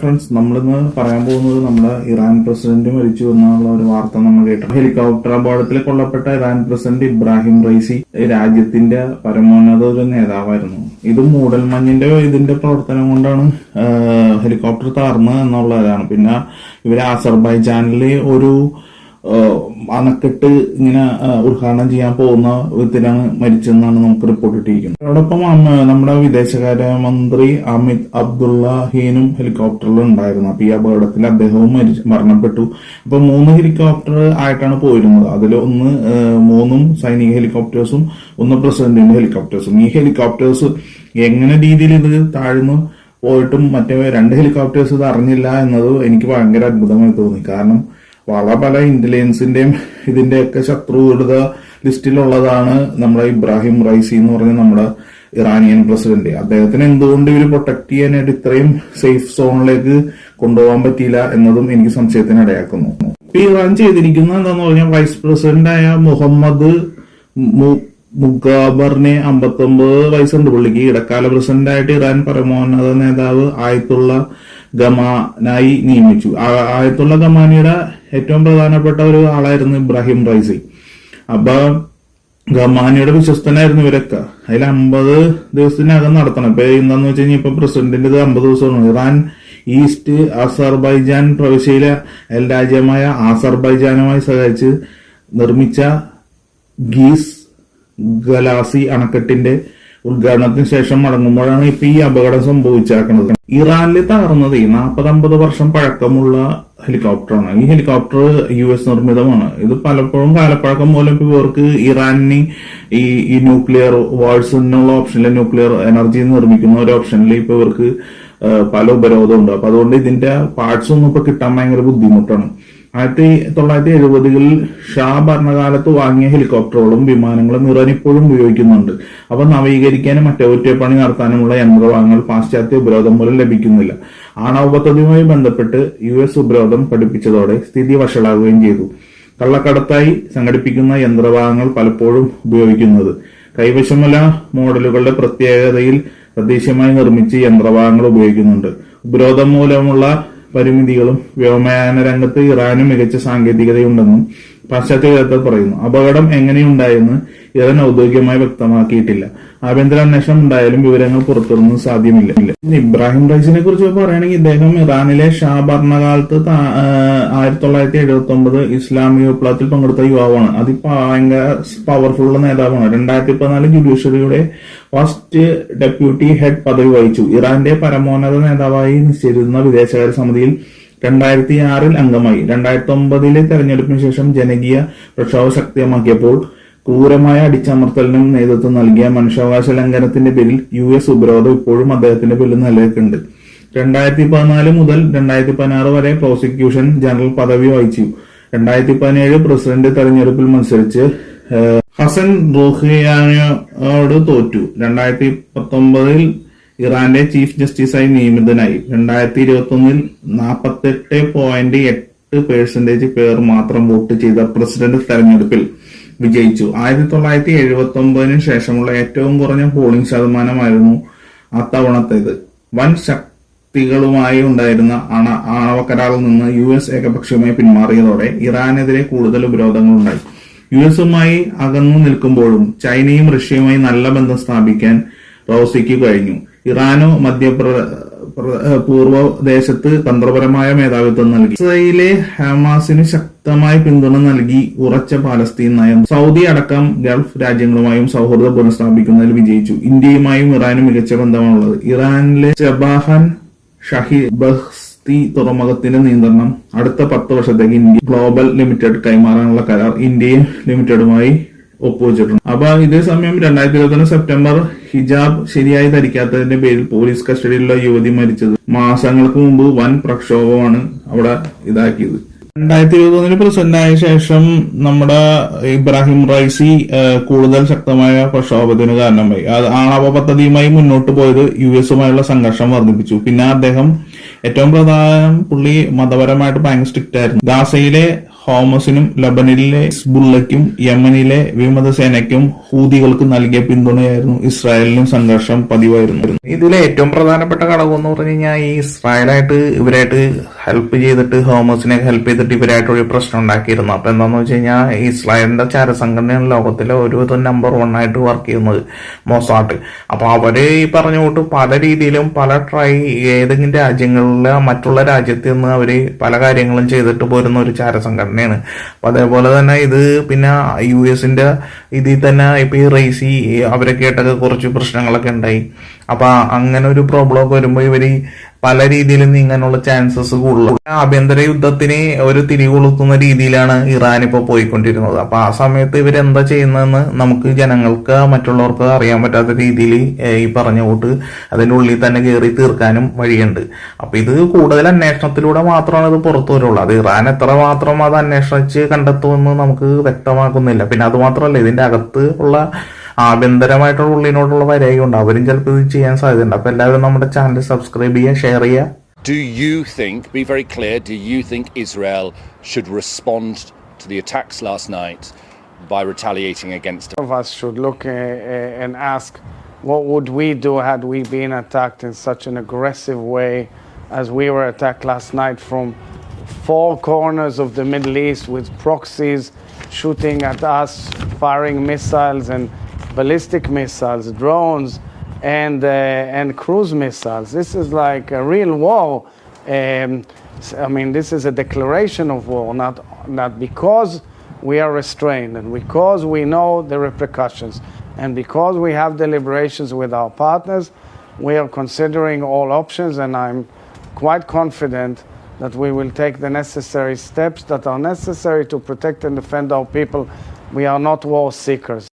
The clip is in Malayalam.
ഫ്രണ്ട്സ് നമ്മളിന്ന് പറയാൻ പോകുന്നത് നമ്മുടെ ഇറാൻ പ്രസിഡന്റ് മരിച്ചു എന്നുള്ള ഒരു വാർത്ത നമ്മൾ കേട്ടു ഹെലികോപ്റ്റർ അപകടത്തിൽ കൊല്ലപ്പെട്ട ഇറാൻ പ്രസിഡന്റ് ഇബ്രാഹിം റൈസി രാജ്യത്തിന്റെ പരമോന്നത ഒരു നേതാവായിരുന്നു. ഇത് മൂടൽമഞ്ഞിന്റെ ഇതിന്റെ പ്രവർത്തനം കൊണ്ടാണ് ഹെലികോപ്റ്റർ തകർന്നത് എന്നുള്ളതാണ്. പിന്നെ ഇവർ ചാനലിൽ ഒരു അണക്കെട്ട് ഇങ്ങനെ ഉദ്ഘാടനം ചെയ്യാൻ പോകുന്ന വിധത്തിലാണ് മരിച്ചെന്നാണ് നമുക്ക് റിപ്പോർട്ട് ഇട്ടിരിക്കുന്നത്. അതോടൊപ്പം നമ്മുടെ നമ്മുടെ വിദേശകാര്യമന്ത്രി അമിത് അബ്ദുള്ളഹീനും ഹെലികോപ്റ്ററിൽ ഉണ്ടായിരുന്നു. അപ്പൊ ഈ അപകടത്തിൽ അദ്ദേഹവും മരണപ്പെട്ടു. അപ്പൊ മൂന്ന് ഹെലികോപ്റ്റർ ആയിട്ടാണ് പോയിരുന്നത്. അതിൽ ഒന്ന് മൂന്നും സൈനിക ഹെലികോപ്റ്റേഴ്സും ഒന്ന് പ്രസിഡന്റിന്റെ ഹെലികോപ്റ്റേഴ്സും ഈ ഹെലികോപ്റ്റേഴ്സ് എങ്ങനെ രീതിയിൽ ഇത് താഴ്ന്നു പോയിട്ടും മറ്റേ രണ്ട് ഹെലികോപ്റ്റേഴ്സ് ഇത് അറിഞ്ഞില്ല എന്നത് എനിക്ക് ഭയങ്കര അത്ഭുതമായി തോന്നി. കാരണം വളരെ പല ഇന്റലിജൻസിന്റെയും ഇതിന്റെയൊക്കെ ശത്രുവിടുത ലിസ്റ്റിലുള്ളതാണ് നമ്മുടെ ഇബ്രാഹിം റൈസി എന്ന് പറഞ്ഞ നമ്മുടെ ഇറാനിയൻ പ്രസിഡന്റ്. അദ്ദേഹത്തിന് എന്തുകൊണ്ട് ഇവർ പ്രൊട്ടക്ട് ചെയ്യാനായിട്ട് ഇത്രയും സേഫ് സോണിലേക്ക് കൊണ്ടുപോകാൻ പറ്റിയില്ല എന്നതും എനിക്ക് സംശയത്തിന് ഇടയാക്കുന്നു. ഇപ്പൊ ഇറാൻ ചെയ്തിരിക്കുന്ന എന്താന്ന് പറഞ്ഞാൽ വൈസ് പ്രസിഡന്റായ മുഹമ്മദ് മുഗാബറിനെ അമ്പത്തൊമ്പത് വയസ്സുണ്ട്. പുള്ളിക്ക് ഇടക്കാല പ്രസിഡന്റായിട്ട് ഇറാൻ പരമോന്നത നേതാവ് ആയത്തുള്ള ഗമാനായി നിയമിച്ചു. ആയത്തുള്ള ഗമാനിയുടെ ഏറ്റവും പ്രധാനപ്പെട്ട ഒരു ആളായിരുന്നു ഇബ്രാഹിം റൈസി. അപ്പൊ ഗമാനിയുടെ വിശ്വസ്തനായിരുന്നു ഇവരൊക്കെ. അതിൽ അമ്പത് ദിവസത്തിനകം നടത്തണം. ഇപ്പൊ എന്താന്ന് വെച്ച് കഴിഞ്ഞാൽ ഇപ്പൊ പ്രസിഡന്റിന്റെ ഇത് അമ്പത് ദിവസമാണ്. ഇറാൻ ഈസ്റ്റ് അസർബൈജാൻ പ്രവിശ്യയിലെ അയൽ രാജ്യമായ അസർബൈജാനുമായി സഹകരിച്ച് നിർമ്മിച്ച ഗീസ് ഗലാസി അണക്കെട്ടിന്റെ ഉദ്ഘാടനത്തിന് ശേഷം മടങ്ങുമ്പോഴാണ് ഇപ്പൊ ഈ അപകടം സംഭവിച്ചേക്കുന്നത് ഇറാനിൽ തകർന്നത് അമ്പത് വർഷം പഴക്കമുള്ള ഹെലികോപ്റ്ററാണ്. ഈ ഹെലികോപ്റ്റർ യു എസ് നിർമ്മിതമാണ്. ഇത് പലപ്പോഴും കാലപ്പഴക്കം മൂലം ഇവർക്ക് ഇറാനിന് ഈ ഈ ന്യൂക്ലിയർ വാൾസ് എന്നുള്ള ഓപ്ഷനിലെ ന്യൂക്ലിയർ എനർജി നിർമ്മിക്കുന്ന ഒരു ഓപ്ഷനിൽ ഇപ്പൊ ഇവർക്ക് പല ഉപരോധമുണ്ട്. അപ്പൊ അതുകൊണ്ട് ഇതിന്റെ പാർട്സ് ഒന്നും ഇപ്പൊ കിട്ടാൻ ഭയങ്കര ബുദ്ധിമുട്ടാണ്. ആയിരത്തി തൊള്ളായിരത്തി എഴുപതുകളിൽ ഷാ ഭരണകാലത്ത് വാങ്ങിയ ഹെലികോപ്റ്ററുകളും വിമാനങ്ങളും ഇറാൻ ഇപ്പോഴും ഉപയോഗിക്കുന്നുണ്ട്. അവ നവീകരിക്കാനും അറ്റകുറ്റപ്പണി നടത്താനുമുള്ള യന്ത്രവാങ്ങൾ പാശ്ചാത്യ ഉപരോധം മൂലം ലഭിക്കുന്നില്ല. ആണവ പദ്ധതിയുമായി ബന്ധപ്പെട്ട് യു എസ് ഉപരോധം പഠിപ്പിച്ചതോടെ സ്ഥിതി വഷളാകുകയും ചെയ്തു. കള്ളക്കടത്തായി സംഘടിപ്പിക്കുന്ന യന്ത്രഭാഗങ്ങൾ പലപ്പോഴും ഉപയോഗിക്കുന്നത്. കൈവശമുള്ള മോഡലുകളുടെ പ്രത്യേകതയിൽ തദ്ദേശീയമായി നിർമ്മിച്ച് യന്ത്രഭാഗങ്ങൾ ഉപയോഗിക്കുന്നുണ്ട്. ഉപരോധം മൂലമുള്ള പരിമിതികളും വ്യോമയാന രംഗത്ത് ഇറാന് മികച്ച സാങ്കേതികതയുണ്ടെന്നും പാശ്ചാത്യ പറയുന്നു അപകടം എങ്ങനെയുണ്ടായെന്ന് ഇറാൻ ഔദ്യോഗികമായി വ്യക്തമാക്കിയിട്ടില്ല. ആഭ്യന്തര അന്വേഷണം ഉണ്ടായാലും വിവരങ്ങൾ പുറത്തുവിടുന്നത് സാധ്യമില്ല. ഇബ്രാഹിം റൈസിനെ കുറിച്ച് പറയുകയാണെങ്കിൽ ഇദ്ദേഹം ഇറാനിലെ ഷാ ഭരണകാലത്ത് ആയിരത്തി തൊള്ളായിരത്തി എഴുപത്തി ഒമ്പത് ഇസ്ലാമിക വിപ്ലവത്തിൽ പങ്കെടുത്ത യുവാവാണ്. അത് ഭയങ്കര പവർഫുൾ നേതാവാണ്. രണ്ടായിരത്തി പതിനാല് ജുഡീഷ്യറിയുടെ ഫസ്റ്റ് ഡെപ്യൂട്ടി ഹെഡ് പദവി വഹിച്ചു. ഇറാന്റെ പരമോന്നത നേതാവായി നിശ്ചയിച്ചിരുന്ന വിദേശകാര്യ സമിതിയിൽ രണ്ടായിരത്തി ആറിൽ അംഗമായി. രണ്ടായിരത്തി ഒമ്പതിലെ തെരഞ്ഞെടുപ്പിന് ശേഷം ജനകീയ പ്രക്ഷോഭ ശക്തമാക്കിയപ്പോൾ ക്രൂരമായ അടിച്ചമർത്തലിനും നേതൃത്വം നൽകിയ മനുഷ്യാവകാശ ലംഘനത്തിന്റെ പേരിൽ യു എസ് ഉപരോധം ഇപ്പോഴും അദ്ദേഹത്തിന്റെ പേരിൽ നിലനിൽക്കുന്നുണ്ട്. രണ്ടായിരത്തി പതിനാല് മുതൽ രണ്ടായിരത്തി പതിനാറ് വരെ പ്രോസിക്യൂഷൻ ജനറൽ പദവി വഹിച്ചു. രണ്ടായിരത്തി പതിനേഴ് പ്രസിഡന്റ് തെരഞ്ഞെടുപ്പിൽ മത്സരിച്ച് ഹസൻ റൂഹിയാനോട് തോറ്റു. രണ്ടായിരത്തി പത്തൊമ്പതിൽ ഇറാന്റെ ചീഫ് ജസ്റ്റിസായി നിയമിതനായി. രണ്ടായിരത്തി ഇരുപത്തി ഒന്നിൽ നാൽപ്പത്തെട്ട് പോയിന്റ് എട്ട് പേഴ്സന്റേജ് പേർ മാത്രം വോട്ട് ചെയ്ത പ്രസിഡന്റ് തെരഞ്ഞെടുപ്പിൽ വിജയിച്ചു. ആയിരത്തി തൊള്ളായിരത്തി എഴുപത്തി ഒമ്പതിന് ശേഷമുള്ള ഏറ്റവും കുറഞ്ഞ പോളിംഗ് ശതമാനമായിരുന്നു അത്തവണത്തേത്. വൻ ശക്തികളുമായി ഉണ്ടായിരുന്ന അണ ആണവ കരാറിൽ നിന്ന് യു എസ് ഏകപക്ഷീയമായി പിന്മാറിയതോടെ ഇറാനെതിരെ കൂടുതൽ ഉപരോധങ്ങളുണ്ടായി യു എസുമായി അകന്നു നിൽക്കുമ്പോഴും ചൈനയും റഷ്യയുമായി നല്ല ബന്ധം സ്ഥാപിക്കാൻ റോസിക്ക് കഴിഞ്ഞു. ഇറാനോ മധ്യപ്ര പ്ര- പൂർവ ദേശത്ത് തന്ത്രപരമായ മേധാവിത്വം നൽകി. ഇസ്രയേലിലെ ഹമാസിന് ശക്തമായ പിന്തുണ നൽകി ഉറച്ച പാലസ്തീൻ നയം. സൗദി അടക്കം ഗൾഫ് രാജ്യങ്ങളുമായും സൗഹൃദം പുനഃസ്ഥാപിക്കുന്നതിൽ വിജയിച്ചു. ഇന്ത്യയുമായും ഇറാനും മികച്ച ബന്ധമാണുള്ളത്. ഇറാനിലെ ജബാഹാൻ ഷഹി ബഹ്സ്തി തുറമുഖത്തിന്റെ നിയന്ത്രണം. അടുത്ത പത്ത് വർഷത്തേക്ക് ഇന്ത്യ ഗ്ലോബൽ ലിമിറ്റഡ് കൈമാറാനുള്ള കരാർ ഇന്ത്യയും ലിമിറ്റഡുമായി ഒപ്പുവെച്ചിട്ടുണ്ട്. അപ്പൊ ഇതേ സമയം രണ്ടായിരത്തി ഇരുപത്തി സെപ്റ്റംബർ ഹിജാബ് ശരിയായി ധരിക്കാത്തതിന്റെ പേരിൽ പോലീസ് കസ്റ്റഡിയിലുള്ള യുവതി മരിച്ചത്. മാസങ്ങൾക്ക് മുമ്പ് വൻ പ്രക്ഷോഭമാണ് അവിടെ ഇതാക്കിയത്. രണ്ടായിരത്തി ഇരുപത്തൊന്നിന് പ്രസിഡന്റ് ആയ ശേഷം നമ്മുടെ ഇബ്രാഹിം റൈസി കൂടുതൽ ശക്തമായ പ്രക്ഷോഭത്തിന് കാരണമായി. അത് ആണവ പദ്ധതിയുമായി മുന്നോട്ട് പോയത് യു എസുമായുള്ള സംഘർഷം വർദ്ധിപ്പിച്ചു. പിന്നെ അദ്ദേഹം ഏറ്റവും പ്രധാനം പുള്ളി മതപരമായിട്ട് ഭയങ്കര സ്ട്രിക്റ്റ് ആയിരുന്നു. ഗാസയിലെ ഹോമസിനും ലബനിലെ ഹിസ്ബുള്ളയ്ക്കും യമനിലെ വിമതസേനയ്ക്കും ഹൂതികൾക്ക് നൽകിയ പിന്തുണയായിരുന്നു ഇസ്രായേലിനും സംഘർഷം പതിവായിരുന്നു. ഇതിലെ ഏറ്റവും പ്രധാനപ്പെട്ട ഘടകം എന്ന് പറഞ്ഞു കഴിഞ്ഞാൽ ഈ ഇസ്രായേലായിട്ട് ഇവരായിട്ട് ഹെൽപ്പ് ചെയ്തിട്ട് ഹോമേഴ്സിനെ ഹെൽപ്പ് ചെയ്തിട്ട് ഇവരായിട്ട് ഒരു പ്രശ്നം ഉണ്ടാക്കിയിരുന്നു. അപ്പൊ എന്താന്ന് വെച്ച് കഴിഞ്ഞാൽ ഇസ്രായേലിന്റെ ചാരസംഘടനയാണ് ലോകത്തിലെ ഒരു നമ്പർ വൺ ആയിട്ട് വർക്ക് ചെയ്യുന്നത് മോസാട്ട്. അപ്പോൾ അവർ ഈ പറഞ്ഞു കൊണ്ട് പല രീതിയിലും പല ട്രൈ ഏതെങ്കിലും രാജ്യങ്ങളിലെ മറ്റുള്ള രാജ്യത്ത് നിന്ന് അവർ പല കാര്യങ്ങളും ചെയ്തിട്ട് പോരുന്ന ഒരു ചാരസംഘടനയാണ്. അപ്പോൾ അതേപോലെ തന്നെ ഇത് പിന്നെ യു എസിന്റെ ഇതിൽ തന്നെ ഇപ്പൊ ഈ റേസി അവരൊക്കെ ആയിട്ടൊക്കെ കുറച്ച് പ്രശ്നങ്ങളൊക്കെ ഉണ്ടായി. അപ്പൊ അങ്ങനെ ഒരു പ്രോബ്ലം വരുമ്പോൾ വരുമ്പോ ഇവർ പല രീതിയിലും നീങ്ങാനുള്ള ചാൻസസ് കൂടുതൽ ആഭ്യന്തര യുദ്ധത്തിന് ഒരു തിരികൊളുത്തുന്ന രീതിയിലാണ് ഇറാൻ ഇപ്പോൾ പോയിക്കൊണ്ടിരുന്നത്. അപ്പൊ ആ സമയത്ത് ഇവരെന്താ ചെയ്യുന്നതെന്ന് നമുക്ക് ജനങ്ങൾക്ക് മറ്റുള്ളവർക്ക് അറിയാൻ പറ്റാത്ത രീതിയിൽ ഈ പറഞ്ഞ കൂട്ട് അതിന്റെ ഉള്ളിൽ തന്നെ കയറി തീർക്കാനും വഴിയുണ്ട്. അപ്പൊ ഇത് കൂടുതൽ അന്വേഷണത്തിലൂടെ മാത്രമാണ് ഇത് പുറത്തു വരുള്ളൂ. അത് ഇറാൻ എത്ര മാത്രം അത് അന്വേഷിച്ച് കണ്ടെത്തുമെന്ന് നമുക്ക് വ്യക്തമാക്കുന്നില്ല. പിന്നെ അത് മാത്രമല്ല ഇതിന്റെ അകത്ത് ഉള്ള ആഭ്യന്തരമായിട്ടുള്ള ഉള്ളിനോടുള്ള വരയുണ്ട് അവരും ചിലപ്പോൾ ഇത് ചെയ്യാൻ സാധ്യതയുണ്ട് അപ്പൊ എല്ലാവരും നമ്മുടെ ചാനൽ സബ്സ്ക്രൈബ് ചെയ്യുക ഷെയർ ചെയ്യുക Do you think, be very clear, do you think Israel should respond to the attacks last night by retaliating against of us should look uh, uh, and ask what would we do had we been attacked in such an aggressive way as we were attacked last night from four corners of the Middle East with proxies shooting at us, firing missiles and ballistic missiles, drones, and uh, and cruise missiles. This is like a real war. Um, I mean, this is a declaration of war, not not because we are restrained and because we know the repercussions and because we have deliberations with our partners, we are considering all options, and I'm quite confident that we will take the necessary steps that are necessary to protect and defend our people. We are not war seekers.